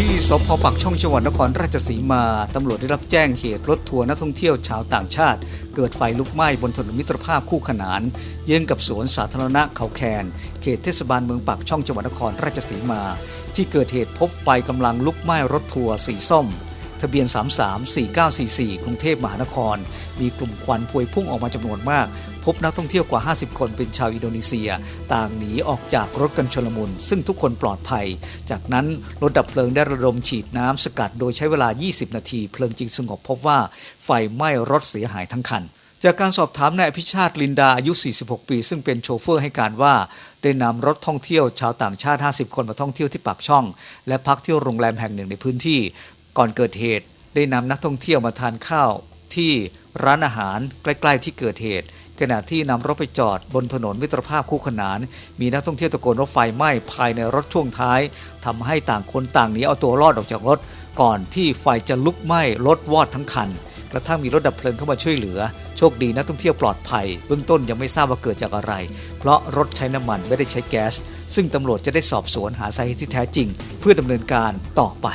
ที่สพปักช่องจังหวัดนครราชสีมา ตำรวจได้รับแจ้งเหตุรถทัวร์นักท่องเที่ยวชาวต่างชาติ เกิดไฟลุกไหม้บนถนนมิตรภาพคู่ขนาน เยื้องกับสวนสาธารณะเขาแคน เขตเทศบาลเมืองปักช่องจังหวัดนครราชสีมา ที่เกิดเหตุพบไฟกำลังลุกไหม้รถทัวร์สีส้ม ทะเบียน 334944 กรุงเทพมหานคร มีกลุ่มควันพวยพุ่งออกมาจำนวนมาก พบนักท่องเที่ยวกว่า 50 คนเป็นชาวอินโดนีเซีย ต่างหนีออกจากรถกันชลมุน ซึ่งทุกคนปลอดภัย จากนั้นรถดับเพลิงได้ระดมฉีดน้ำสกัดโดยใช้เวลา 20 นาที เพลิงจึงสงบพบว่าไฟไหม้รถเสียหายทั้งคันจากการสอบถามนายอภิชาติลินดาอายุ 46 ปี ซึ่งเป็นโชเฟอร์ให้การว่า ได้นำรถท่องเที่ยวชาวต่างชาติ 50 คนมาท่องเที่ยวที่ปากช่อง และพักที่โรงแรมแห่งหนึ่งในพื้นที่ ก่อนเกิดเหตุได้นำนักท่องเที่ยวมาทานข้าว ที่ร้านอาหารใกล้ๆที่เกิดเหตุ ขณะที่นำรถไปจอดบนถนนมิตรภาพคู่ขนาน มีนักท่องเที่ยวตะโกนว่าไฟไหม้ภายในรถช่วงท้ายทำให้ต่างคนต่างหนีเอาตัวรอดออกจากรถ ก่อนที่ไฟจะลุกไหม้รถวอดทั้งคันกระทั่งมีรถดับเพลิงเข้ามาช่วยเหลือ โชคดีนักท่องเที่ยวปลอดภัย เบื้องต้นยังไม่ทราบว่าเกิดจากอะไร เพราะรถใช้น้ำมันไม่ได้ใช้แก๊ส ซึ่งตำรวจจะได้สอบสวนหาสาเหตุที่แท้จริง เพื่อดำเนินการต่อไป